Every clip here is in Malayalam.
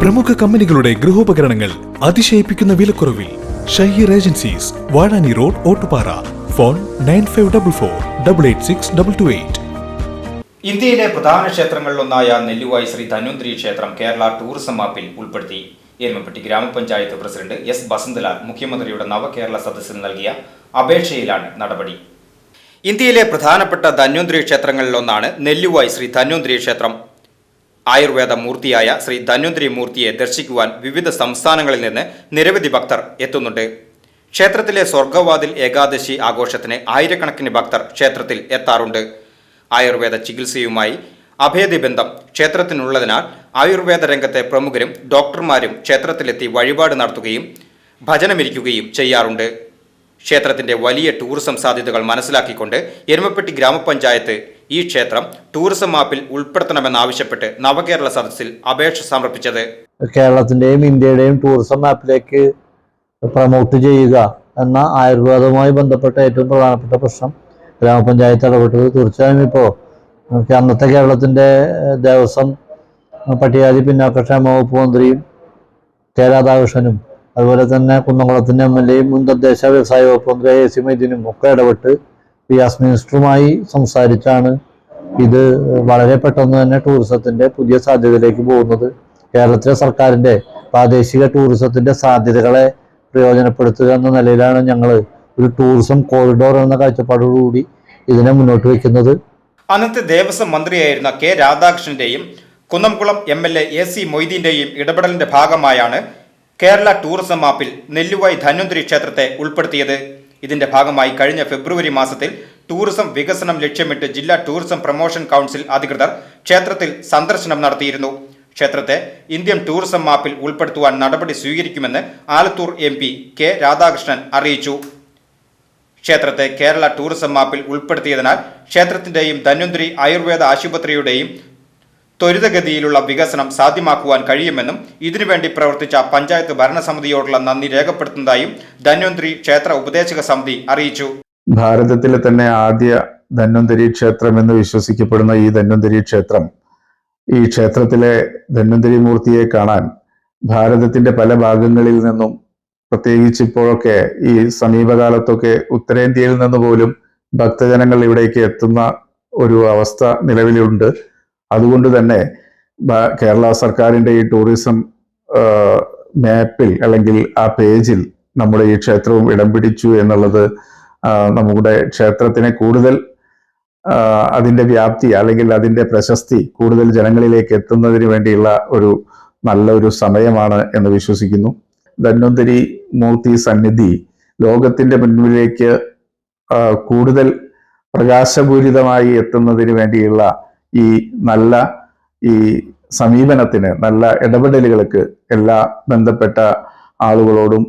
പ്രമുഖ കമ്പനികളുടെ ഗൃഹോപകരണങ്ങൾ അതിശയിപ്പിക്കുന്ന വിലക്കുറവിൽ Shaheer agencies Vazhani road Ottupara. Phone nine five double four double eight six double two eight. ഇന്ത്യയിലെ പ്രധാന ക്ഷേത്രങ്ങളിലൊന്നായ നെല്ലുവായി ശ്രീ ധന്വന്തിരി ക്ഷേത്രം കേരള ടൂറിസം മാപ്പിൽ ഉൾപ്പെടുത്തി. എരുമപ്പെട്ടി ഗ്രാമപഞ്ചായത്ത് പ്രസിഡന്റ് എസ് ബസന്തലാൽ മുഖ്യമന്ത്രിയുടെ നവകേരള സദസ്സിൽ നൽകിയ അപേക്ഷയിലാണ് നടപടി. ഇന്ത്യയിലെ പ്രധാനപ്പെട്ട ധന്വന്തിരി ക്ഷേത്രങ്ങളിലൊന്നാണ് നെല്ലുവായി ശ്രീ ധന്വന്തിരി ക്ഷേത്രം. ആയുർവേദ മൂർത്തിയായ ശ്രീ ധന്വന്തിരി മൂർത്തിയെ ദർശിക്കുവാൻ വിവിധ സംസ്ഥാനങ്ങളിൽ നിന്ന് നിരവധി ഭക്തർ എത്തുന്നുണ്ട്. ക്ഷേത്രത്തിലെ സ്വർഗവാതിൽ ഏകാദശി ആഘോഷത്തിന് ആയിരക്കണക്കിന് ഭക്തർ ക്ഷേത്രത്തിൽ എത്താറുണ്ട്. ആയുർവേദ ചികിത്സയുമായി അഭേദ്യ ബന്ധം ക്ഷേത്രത്തിനുള്ളതിനാൽ ആയുർവേദ രംഗത്തെ പ്രമുഖരും ഡോക്ടർമാരും ക്ഷേത്രത്തിലെത്തി വഴിപാട് നടത്തുകയും ഭജനമിരിക്കുകയും ചെയ്യാറുണ്ട്. ക്ഷേത്രത്തിന്റെ വലിയ ടൂറിസം സാധ്യതകൾ മനസ്സിലാക്കിക്കൊണ്ട് എരുമപ്പെട്ടി ഗ്രാമപഞ്ചായത്ത് ഈ ക്ഷേത്രം ടൂറിസം മാപ്പിൽ ഉൾപ്പെടുത്തണമെന്നാവശ്യപ്പെട്ട് നവകേരള സദസ്സിൽ അപേക്ഷ സമർപ്പിച്ചത്. കേരളത്തിന്റെയും ഇന്ത്യയുടെയും ടൂറിസം മാപ്പിലേക്ക് പ്രൊമോട്ട് ചെയ്യുക എന്ന ആയുർവേദവുമായി ബന്ധപ്പെട്ട ഏറ്റവും പ്രധാനപ്പെട്ട പ്രശ്നം ഗ്രാമപഞ്ചായത്ത് ഇടപെട്ടത് തീർച്ചയായും ഇപ്പോൾ അന്നത്തെ കേരളത്തിന്റെ ദേവസ്വം പട്ടികാതി പിന്നാക്കക്ഷേമ വകുപ്പ് മന്ത്രിയും കെ രാധാകൃഷ്ണനും അതുപോലെ തന്നെ കുന്നംകുളത്തിന്റെ എം എൽ എയും മുൻ തദ്ദേശ വ്യവസായ വകുപ്പ് മന്ത്രി എ സി മൈദീനും ഒക്കെ ഇടപെട്ട് വിയാസ് മിനിസ്റ്ററുമായി സംസാരിച്ചാണ് ഇത് വളരെ പെട്ടെന്ന് തന്നെ ടൂറിസത്തിന്റെ പുതിയ സാധ്യതയിലേക്ക് പോകുന്നത്. കേരളത്തിലെ സർക്കാരിന്റെ പ്രാദേശിക ടൂറിസത്തിന്റെ സാധ്യതകളെ പ്രയോജനപ്പെടുത്തുക എന്ന നിലയിലാണ് ഞങ്ങൾ ഒരു ടൂറിസം കോറിഡോർ എന്ന കാഴ്ചപ്പാടോടുകൂടി ഇതിനെ മുന്നോട്ട് വയ്ക്കുന്നത് അന്നത്തെ ദേവസ്വം മന്ത്രിയായിരുന്ന K രാധാകൃഷ്ണന്റെയും Kunnamkulam M L A A C മൊയ്തീന്റെയും ഇടപെടലിന്റെ ഭാഗമായാണ് കേരള ടൂറിസം മാപ്പിൽ നെല്ലുവായി ധന്വന്തിരി ക്ഷേത്രത്തെ ഉൾപ്പെടുത്തിയത്. ഇതിന്റെ ഭാഗമായി കഴിഞ്ഞ ഫെബ്രുവരി മാസത്തിൽ ടൂറിസം വികസനം ലക്ഷ്യമിട്ട് ജില്ലാ ടൂറിസം പ്രൊമോഷൻ കൗൺസിൽ അധികൃതർ ക്ഷേത്രത്തിൽ സന്ദർശനം നടത്തിയിരുന്നു. ക്ഷേത്രത്തെ ഇന്ത്യൻ ടൂറിസം മാപ്പിൽ ഉൾപ്പെടുത്തുവാൻ നടപടി സ്വീകരിക്കുമെന്ന് Alathur M P K Radhakrishnan അറിയിച്ചു. ക്ഷേത്രത്തെ കേരള ടൂറിസം മാപ്പിൽ ഉൾപ്പെടുത്തിയതിനാൽ ക്ഷേത്രത്തിന്റെയും ധന്വന്തിരി ആയുർവേദ ആശുപത്രിയുടെയും ത്വരിതഗതിയിലുള്ള വികസനം സാധ്യമാക്കുവാൻ കഴിയുമെന്നും ഇതിനുവേണ്ടി പ്രവർത്തിച്ച പഞ്ചായത്ത് ഭരണസമിതിയോടുള്ള നന്ദി രേഖപ്പെടുത്തുന്നതായും ധന്വന്തിരി ക്ഷേത്ര ഉപദേശക സമിതി അറിയിച്ചു. ഭാരതത്തിലെ തന്നെ ആദ്യ ധന്വന്തരി ക്ഷേത്രം എന്ന് വിശ്വസിക്കപ്പെടുന്ന ഈ ധന്വന്തരി ക്ഷേത്രം ഈ ക്ഷേത്രത്തിലെ ധന്വന്തരി മൂർത്തിയെ കാണാൻ ഭാരതത്തിന്റെ പല ഭാഗങ്ങളിൽ നിന്നും പ്രത്യേകിച്ച് ഇപ്പോഴൊക്കെ ഈ സമീപകാലത്തൊക്കെ ഉത്തരേന്ത്യയിൽ നിന്ന് പോലും ഭക്തജനങ്ങൾ ഇവിടേക്ക് എത്തുന്ന ഒരു അവസ്ഥ നിലവിലുണ്ട്. അതുകൊണ്ട് തന്നെ കേരള സർക്കാരിന്റെ ഈ ടൂറിസം മാപ്പിൽ അല്ലെങ്കിൽ ആ പേജിൽ നമ്മുടെ ഈ ക്ഷേത്രവും ഇടം പിടിച്ചു എന്നുള്ളത് നമ്മുടെ ക്ഷേത്രത്തിനെ കൂടുതൽ അതിന്റെ വ്യാപ്തി അല്ലെങ്കിൽ അതിന്റെ പ്രശസ്തി കൂടുതൽ ജനങ്ങളിലേക്ക് എത്തുന്നതിന് വേണ്ടിയുള്ള ഒരു നല്ലൊരു സമയമാണ് എന്ന് വിശ്വസിക്കുന്നു. ധന്വന്തരി മൂർത്തി സന്നിധി ലോകത്തിന്റെ മുന്നിലേക്ക് കൂടുതൽ പ്രകാശപൂരിതമായി എത്തുന്നതിന് വേണ്ടിയുള്ള ഈ നല്ല ഈ സമീപനത്തിന് നല്ല ഇടപെടലുകൾക്ക് എല്ലാ ബന്ധപ്പെട്ട ആളുകളോടും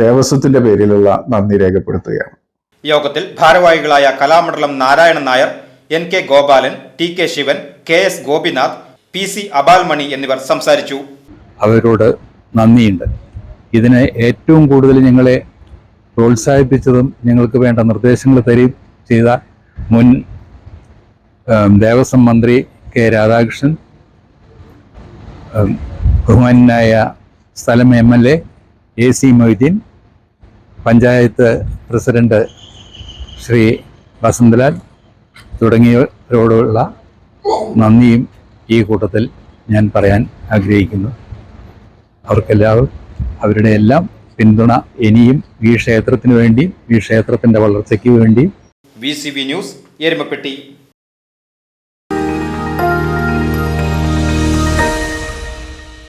ദേവസ്വത്തിന്റെ പേരിലുള്ള നന്ദി രേഖപ്പെടുത്തുകയാണ്. യോഗത്തിൽ ഭാരവാഹികളായ Kalamandalam Narayanan Nair N K Gopalan T K Sivan K S Gopinath P C Abalmani എന്നിവർ സംസാരിച്ചു. അവരോട് നന്ദിയുണ്ട്. ഇതിനെ ഏറ്റവും കൂടുതൽ ഞങ്ങളെ പ്രോത്സാഹിപ്പിച്ചതും ഞങ്ങൾക്ക് വേണ്ട നിർദ്ദേശങ്ങൾ തരികയും ചെയ്ത മുൻ ദേവസ്വം മന്ത്രി കെ രാധാകൃഷ്ണൻ ബഹുമാനായ സ്ഥലം M L A A C Moideen panchayat president Shri Vasanthalal തുടങ്ങിയവരോടുള്ള നന്ദിയും ഈ കൂട്ടത്തിൽ ഞാൻ പറയാൻ ആഗ്രഹിക്കുന്നു. അവർക്കെല്ലാവരും അവരുടെ എല്ലാം പിന്തുണ ഇനിയും ഈ ക്ഷേത്രത്തിന് വേണ്ടിയും ഈ ക്ഷേത്രത്തിന്റെ വളർച്ചയ്ക്ക് വേണ്ടിയും വി ന്യൂസ് എരുമപ്പെട്ടി.